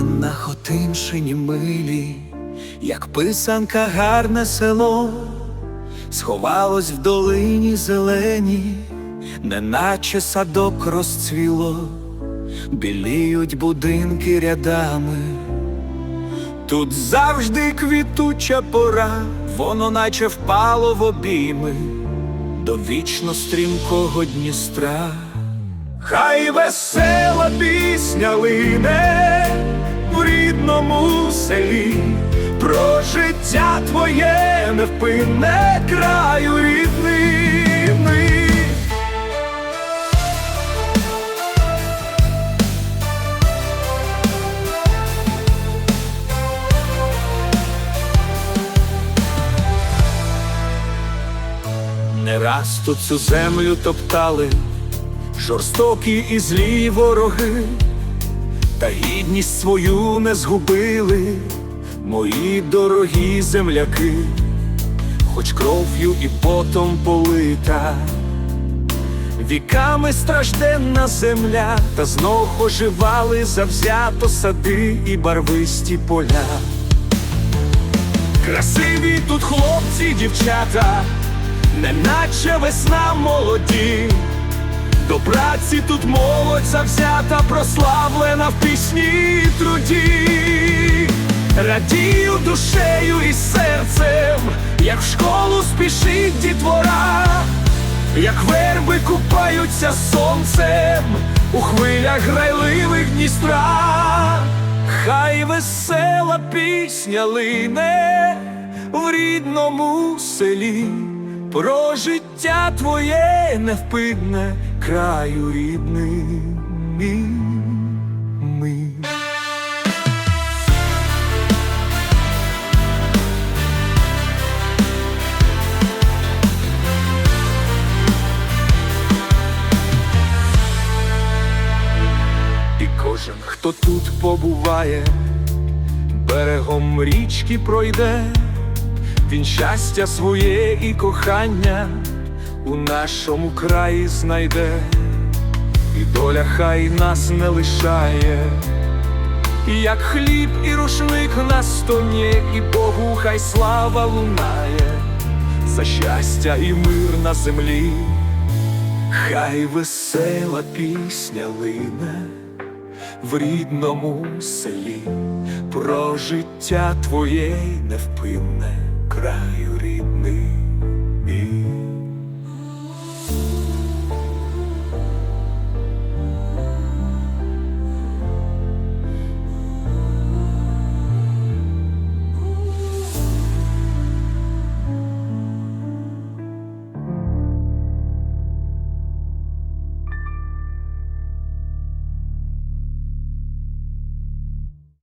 тобі, як писанка гарне село, сховалось в долині зелені, неначе садок розцвіло, біліють будинки рядами. Тут завжди квітуча пора, воно наче впало в обійми до вічно стрімкого Дністра. Хай весела пісня лине в рідному селі, про життя твоє невпинне краю рідними. Не раз тут цю землю топтали, жорстокі і злі вороги, та гідність свою не згубили, мої дорогі земляки, хоч кров'ю і потом полита, віками стражденна земля, та знов оживали завзято сади і барвисті поля. Красиві тут хлопці, дівчата, неначе весна молоді. До праці тут молодь завзята, прославлена в пісні і труді. Радію душею і серцем, як в школу спішить дітвора, як верби купаються сонцем у хвилях грайливих Дністра. Хай весела пісня лине в рідному селі, про життя твоє невпинне краю мій. І кожен, хто тут побуває, берегом річки пройде, він щастя своє і кохання у нашому краї знайде, і доля хай нас не лишає, І як хліб і рушник на стоні, і Богу хай слава лунає, за щастя і мир на землі, хай весела пісня лине в рідному селі, про життя твоє невпинне краю.